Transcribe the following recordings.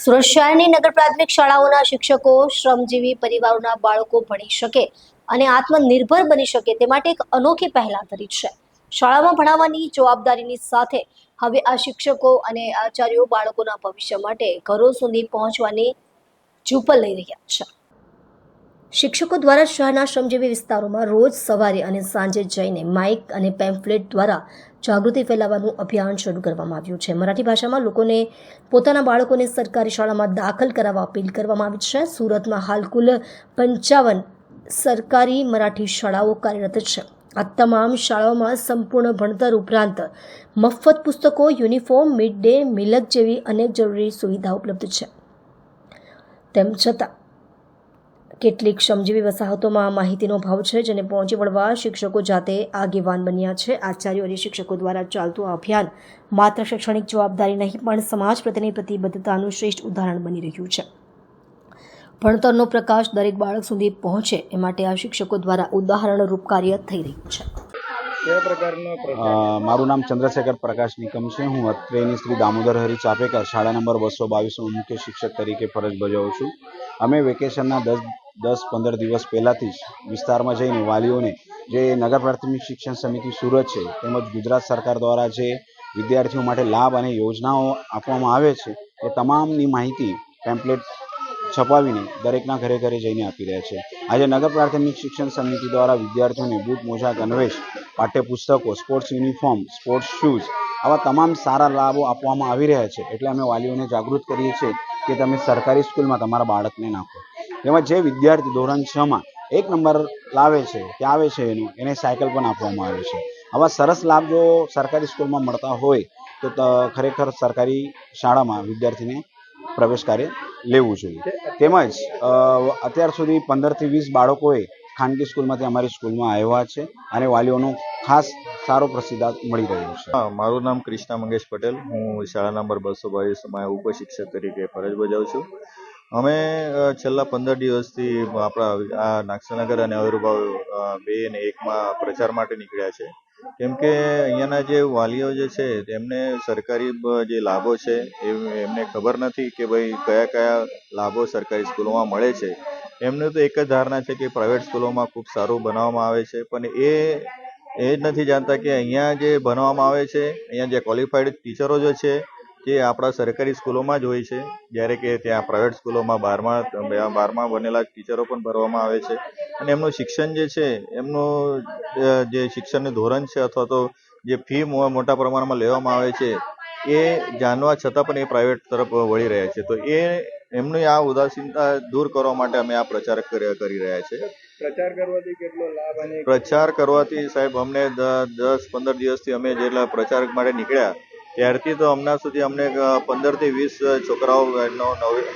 સુરત શહેરની નગર પ્રાથમિક શાળાઓના શિક્ષકો, શ્રમજીવી પરિવારોના બાળકો ભણી શકે અને આત્મનિર્ભર બની શકે તે માટે એક અનોખી પહેલા ધરી છે. શાળામાં ભણાવવાની જવાબદારીની સાથે હવે આ શિક્ષકો અને આચાર્યો બાળકોના ભવિષ્ય માટે ઘરો સુધી પહોંચવાની ઝુંપલ લઈ રહ્યા છે. શિક્ષકો દ્વારા શહેરના શ્રમજીવી વિસ્તારોમાં રોજ સવારે અને સાંજે જઈને માઇક અને પેમ્ફલેટ દ્વારા જાગૃતિ ફેલાવવાનું અભિયાન શરૂ કરવામાં આવ્યું છે. મરાઠી ભાષામાં લોકોને પોતાના બાળકોને સરકારી શાળામાં દાખલ કરાવવા અપીલ કરવામાં આવી છે. સુરતમાં હાલ કુલ પંચાવન સરકારી મરાઠી શાળાઓ કાર્યરત છે. આ તમામ શાળાઓમાં સંપૂર્ણ ભણતર ઉપરાંત મફત પુસ્તકો, યુનિફોર્મ, મિડ ડે, મિલક જેવી અનેક જરૂરી સુવિધા ઉપલબ્ધ છે. તેમ છતાં કેટલીક શ્રમજીવી વસાહતોમાં આ માહિતીનો અભાવ છે, જેને પહોંચી વળવા શિક્ષકો જાતે આગેવાન બન્યા છે. આચાર્યો અને શિક્ષકો દ્વારા ચાલતું આ અભિયાન માત્ર શૈક્ષણિક જવાબદારી નહીં, પણ સમાજ પ્રત્યેની પ્રતિબદ્ધતાનું શ્રેષ્ઠ ઉદાહરણ બની રહ્યું છે. ભણતરનો પ્રકાશ દરેક બાળક સુધી પહોંચે એ માટે આ શિક્ષકો દ્વારા ઉદાહરણરૂપ કાર્ય થઈ રહ્યું છે. મારું નામ ચંદ્રશેખર પ્રકાશ નિકમ છે. હું અત્રેની શ્રી દામોદર હરી ચાપેકર, શાળા નંબર બસો બાવીસમાં મુખ્ય શિક્ષક તરીકે ફરજ બજાવું છું. અમે વેકેશનના દસ દસ, પંદર દિવસ પહેલાંથી જ વિસ્તારમાં જઈને વાલીઓને જે નગર પ્રાથમિક શિક્ષણ સમિતિ સુરત છે, તેમજ ગુજરાત સરકાર દ્વારા જે વિદ્યાર્થીઓ માટે લાભ અને યોજનાઓ આપવામાં આવે છે, એ તમામની માહિતી પેમ્પલેટ છપાવીને દરેકના ઘરે ઘરે જઈને આપી રહ્યા છે. આજે નગર પ્રાથમિક શિક્ષણ સમિતિ દ્વારા વિદ્યાર્થીઓને બૂટ મોજા ગણવેશ પાઠ્યપુસ્તકો સ્પોર્ટ્સ યુનિફોર્મ સ્પોર્ટ્સ શૂઝ આવા તમામ સારા લાભો આપવામાં આવી રહ્યા છે. એટલે અમે વાલીઓને જાગૃત કરીએ છીએ કે તમે સરકારી સ્કૂલમાં તમારા બાળકને નાખો. એમાં જે વિદ્યાર્થી ધોરણ છમાં એક નંબર લાવે છે, કે આવે છે એનું, એને સાયકલ પણ આપવામાં આવે છે. આવા સરસ લાભ જો સરકારી સ્કૂલમાં મળતા હોય તો ખરેખર સરકારી શાળામાં વિદ્યાર્થીને પ્રવેશ કાર્ય લેવું જોઈએ. તેમજ અત્યાર સુધી પંદરથી વીસ બાળકોએ ખાનગી સ્કૂલમાંથી અમારી સ્કૂલમાં આવ્યા છે અને વાલીઓનો ખાસ સારો પ્રતિસાદ મળી રહ્યો છે. મારું નામ કૃષ્ણા મંગેશ પટેલ. હું શાળા નંબર બસો બાવીસમાં ઉપશિક્ષક તરીકે ફરજ બજાવું છું. અમે છેલ્લા પંદર દિવસથી આપણા આ નાગસનગર અને અવિર્ભાવ બે ને એકમાં પ્રચાર માટે નીકળ્યા છે. કેમ કે અહીંયાના જે વાલીઓ જે છે, તેમને સરકારી જે લાભો છે એ એમને ખબર નથી કે ભાઈ કયા કયા લાભો સરકારી સ્કૂલોમાં મળે છે. એમને તો એક જ ધારણા છે કે પ્રાઇવેટ સ્કૂલોમાં ખૂબ સારું બનાવવામાં આવે છે. પણ એ એ જ નથી જાણતા કે અહીંયા જે ભણવામાં આવે છે, અહીંયા જે ક્વોલિફાઈડ ટીચરો જે છે તે આપણા સરકારી સ્કૂલોમાં જ હોય છે. જ્યારે કે ત્યાં પ્રાઇવેટ સ્કૂલોમાં બારમાં બારમા બનેલા ટીચરો પણ ભરવામાં આવે છે. અને એમનું શિક્ષણ જે છે, એમનું જે શિક્ષણનું ધોરણ છે અથવા તો જે ફી મોટા પ્રમાણમાં લેવામાં આવે છે, એ જાણવા છતાં પણ એ પ્રાઇવેટ તરફ વળી રહ્યા છે. તો એ એમની આ ઉદાસીનતા દૂર કરવા માટે અમે આ પ્રચાર કરી રહ્યા છે. પ્રચાર કરવાથી કેટલો લાભ અને પ્રચાર કરવાથી સાહેબ અમને દસ પંદર દિવસથી અમે જેટલા પ્રચાર માટે નીકળ્યા ત્યારથી તો હમણાં સુધી અમને પંદરથી વીસ છોકરાઓ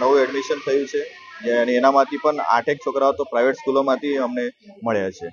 નવું એડમિશન થયું છે. અને એનામાંથી પણ આઠેક છોકરાઓ તો પ્રાઇવેટ સ્કૂલોમાંથી અમને મળ્યા છે.